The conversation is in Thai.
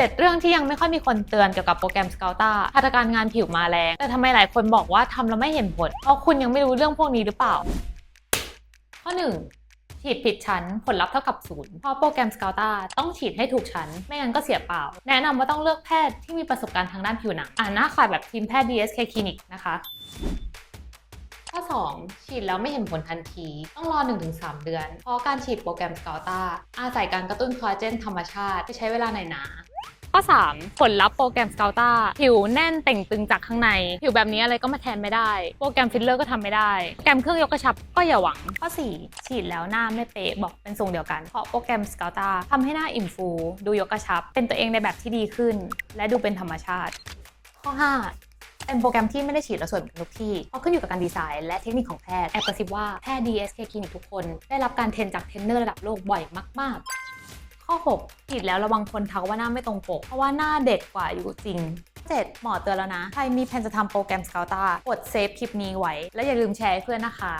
7 เรื่องที่ยังไม่ค่อยมีคนเตือนเกี่ยวกับโปรแกรม Scouta หัตถการงานผิวมาแรง แต่ทำไมหลายคนบอกว่าทำแล้วไม่เห็นผล เพราะคุณยังไม่รู้เรื่องพวกนี้หรือเปล่า ข้อ 1ฉีดผิดชั้นผลลัพธ์เท่ากับศูนย์เพราะโปรแกรม Scouta ต้องฉีดให้ถูกชั้น ไม่งั้นก็เสียเปล่า แนะนำว่าต้องเลือกแพทย์ที่มีประสบการณ์ทางด้านผิวหนัง อ่านหน้าข่ายแบบทีมแพทย์ DSK Clinic นะคะ ข้อ 2 ฉีดแล้วไม่เห็นผลทันที ต้องรอ 1-3 เดือน เพราะการฉีดโปรแกรม Scouta อาศัยการกระตุ้นคอลลาเจนธรรมชาติที่ใช้เวลาหนหนา ข้อ 3 ผลลัพธ์โปรแกรม Scouta ผิวแน่นเต่งตึงจากข้างใน ผิวแบบนี้อะไรก็มาแทนไม่ได้ โปรแกรมฟิลเลอร์ก็ทำไม่ได้ แกรมเครื่องยกกระชับก็อย่าหวัง ข้อ 4 ฉีดแล้วหน้าไม่เป๊ะบอกเป็นทรงเดียวกัน เพราะโปรแกรม Scouta ทำให้หน้าอิ่มฟู ดูยกกระชับ เป็นตัวเองในแบบที่ดีขึ้น และดูเป็นธรรมชาติ ข้อ 5เป็นโปรแกรมที่ไม่ได้ฉีดแล้วสวยเหมือนทุกที่ เพราะขึ้นอยู่กับการดีไซน์และเทคนิคของแพทย์ แอบกระซิบว่าแพทย์ DSK คลินิกทุกคน ได้รับการเทรนจากเทรนเนอร์ระดับโลกบ่อยมาก ๆ ข้อ 6 ผิดแล้วระวังคนทักว่าหน้าไม่ตรงปก เพราะว่าหน้าเด็กกว่าอยู่จริง 7 หมอเตือนแล้วนะ ใครมีแผนจะทำโปรแกรมสกาวตากดเซฟคลิปนี้ไว้ และอย่าลืมแชร์ให้เพื่อนนะคะ